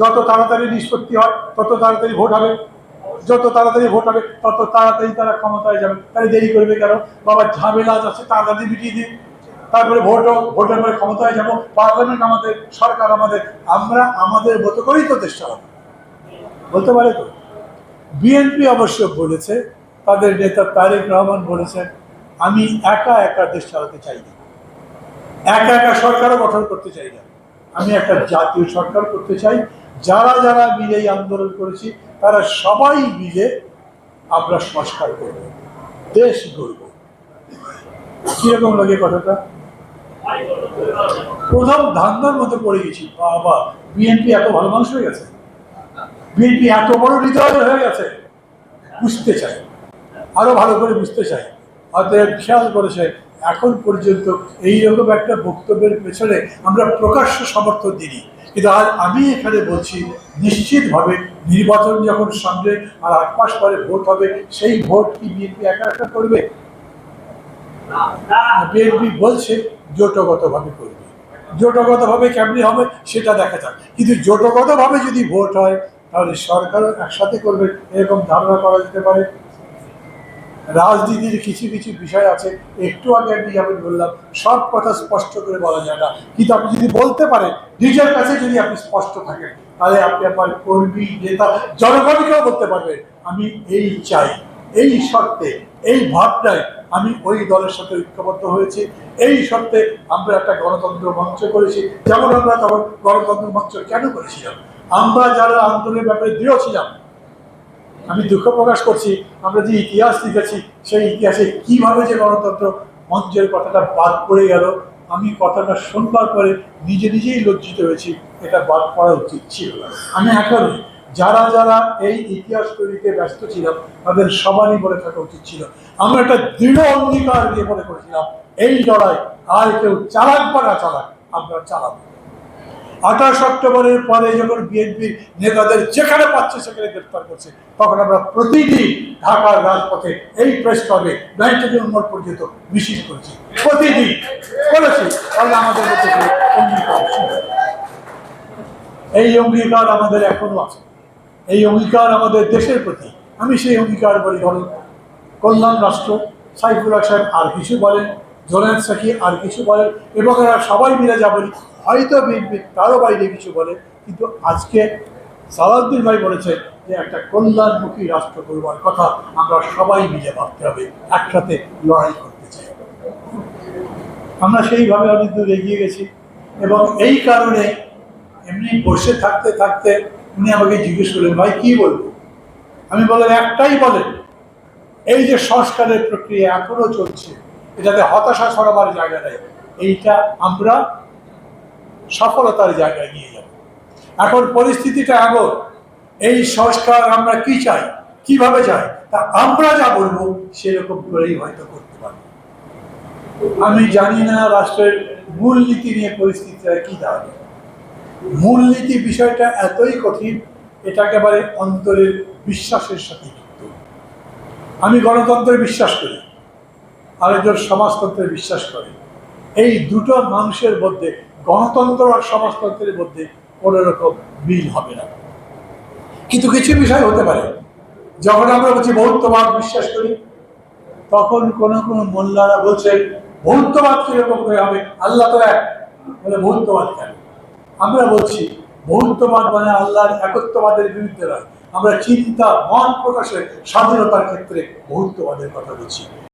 যত তাড়াতাড়ি নিষ্পত্তি হয়, তত তাড়াতাড়ি ভোট হবে। যত তাড়াতাড়ি ভোট হবে, তত তাড়াতাড়ি তারা ক্ষমতায় যাবে। তাহলে দেরি করবে কেন? বাবা, ঝামেলা যাচ্ছে তাড়াতাড়ি মিটিয়ে দিন। তারপরে ভোট হোক ভোটের পরে ক্ষমতায় যাব। পার্লামেন্ট আমাদের, সরকার আমাদের, আমরা আমাদের মতো করেই তো দেশ চালাবো বলতে পারে তো? বিএনপি অবশ্য বলেছে, তাদের নেতা তারেক রহমান বলেছেন, আমি একা একা দেশ চালাতে চাই না। একা একা সরকারও গঠন করতে চাই না। আমি একটা জাতীয় সরকার করতে চাই। যারা যারা মিলে এই আন্দোলন করেছি, তারা সবাই মিলে আমরা সংস্কার করব। দেশ গড়ব। কীরকম লাগে কথাটা? প্রথম ধান্দার মধ্যে পড়ে গেছি। বাবা, বিএনপি এত ভালো মানুষ হয়ে গেছে? বিএনপি এত বড় হৃদয় হয়ে গেছে? বুঝতে চাই। আরও ভালো করে বুঝতে চাই। অতএব খেয়াল করেছে এখন পর্যন্ত এইরকম একটা বক্তব্যের পেছনে আমরা প্রকাশ্য সমর্থন দিই কিন্তু আজ আমি এখানে বলছি, নিশ্চিতভাবে নির্বাচন যখন সামনে আর আট মাস পরে ভোট হবে, সেই ভোট কি বিএনপি একা একা করবে? বিএনপি বলছে জোটগতভাবে করবে। জোটগতভাবে কেমনি হবে সেটা দেখা যাক। কিন্তু জোটগতভাবে যদি ভোট হয়, তাহলে সরকারও একসাথে করবে, এরকম ধারণা করা যেতে পারে। রাজনীতির কিছু কিছু বিষয় আছে, একটু আগে আমি যেমন বললাম, সব কথা স্পষ্ট করে বলা যায় না। কিন্তু আপনি যদি বলতে পারেন, নিজের কাছে যদি আপনি স্পষ্ট থাকেন, তাহলে আপনি আপনার কর্মী, নেতা, জনগণকেও বলতে পারবেন, আমি এই চাই, এই শর্তে, এই ভাবনায় আমি ওই দলের সাথে ঐক্যবদ্ধ হয়েছি। এই শর্তে আমরা একটা গণতন্ত্র মঞ্চ করেছি। যেমন আমরা তখন গণতন্ত্র মঞ্চ কেন করেছিলাম? আমরা যারা আন্দোলনের ব্যাপারে দৃঢ় ছিলাম আমি দুঃখ প্রকাশ করছি, আমরা যে ইতিহাস লিখেছি, সেই ইতিহাসে কীভাবে যে গণতন্ত্র মঞ্চের কথাটা বাদ পড়ে গেল, আমি কথাটা শুনবার পরে নিজে নিজেই লজ্জিত হয়েছি, এটা বাদ পড়া উচিত ছিল। আমি এখনই যারা যারা এই ইতিহাস তৈরিতে ব্যস্ত ছিলাম, তাদের সবারই বলে থাকা উচিত ছিল। আমরা একটা দৃঢ় অঙ্গীকার দিয়ে মনে করেছিলাম, এই লড়াই আর কেউ চালাক বা না চালাক, আমরা চালাবো। আঠাশ অক্টোবরের পরে যখন বিএনপি নেতাদের যেখানে পাচ্ছে সেখানে গ্রেফতার করছে, তখন আমরা প্রতিদিন ঢাকার রাজপথে এই প্রেস ক্লাবে ব্যাংক থেকে পর্যন্ত মিছিল করেছি। প্রতিদিন করেছি। তাহলে আমাদের মধ্যে। এই অঙ্গীকার আমাদের এখনও আছে। এই অঙ্গীকার আমাদের দেশের প্রতি। আমি সেই অঙ্গীকার বলি, ধরুন, কল্যাণ রাষ্ট্র সাইফুল্লাহ সাহেব আর কিছু বলেন জোনায়দ সাকি আর কিছু বলেন এবং এরা সবাই মিলে যা বলি হয়তো বিএনপি তারও বাইরে কিছু বলে। কিন্তু আজকে সালাউদ্দিন ভাই বলেছে যে একটা কল্যাণমুখী রাষ্ট্র করবার কথা আমরা সবাই মিলে ভাবতে হবে, একসাথে লড়াই করতে চাই। আমরা সেইভাবে অনেক দূর এগিয়ে গেছি। এবং এই কারণে এমনি বসে থাকতে থাকতে উনি আমাকে জিজ্ঞেস করলেন, ভাই, কি বলব? আমি বললাম, একটাই বলেন। এই যে সংস্কারের প্রক্রিয়া এখনও চলছে এটাতে হতাশা ছড়াবার জায়গা নেই। এইটা আমরা সফলতার জায়গায় নিয়ে যাব। এখন পরিস্থিতিটা এমন, এই সংস্কার আমরা কি চাই, কীভাবে চাই, তা আমরা যা বলব সেরকম করেই হয়তো করতে পারব। আমি জানি না রাষ্ট্রের মূলনীতি নিয়ে পরিস্থিতিটা কি দাঁড়াবে। মূলনীতি বিষয়টা এতই কঠিন, এটা একেবারে অন্তরের বিশ্বাসের সাথে যুক্ত। আমি গণতন্ত্রে বিশ্বাস করি। আরেকজন সমাজতন্ত্রে বিশ্বাস করে। এই দুটো মানুষের মধ্যে, গণতন্ত্র আর সমাজতন্ত্রের মধ্যে কোনো রকম মিল হবে না। কিন্তু কিছু বিষয় হতে পারে। যখন আমরা বলছি বহুত্ববাদ বিশ্বাস করি, তখন কোন কোন মোল্লারা বলছেন বহুত্ববাদ কীরকম করে হবে? আল্লাহ তো এক, বলে বহুত্ববাদ কেন? আমরা বলছি বহুত্ববাদ মানে আল্লাহর একত্ববাদের বিরুদ্ধে নয়। আমরা চিন্তা, মন প্রকাশের স্বাধীনতার ক্ষেত্রে বহুত্ববাদের কথা বলছি।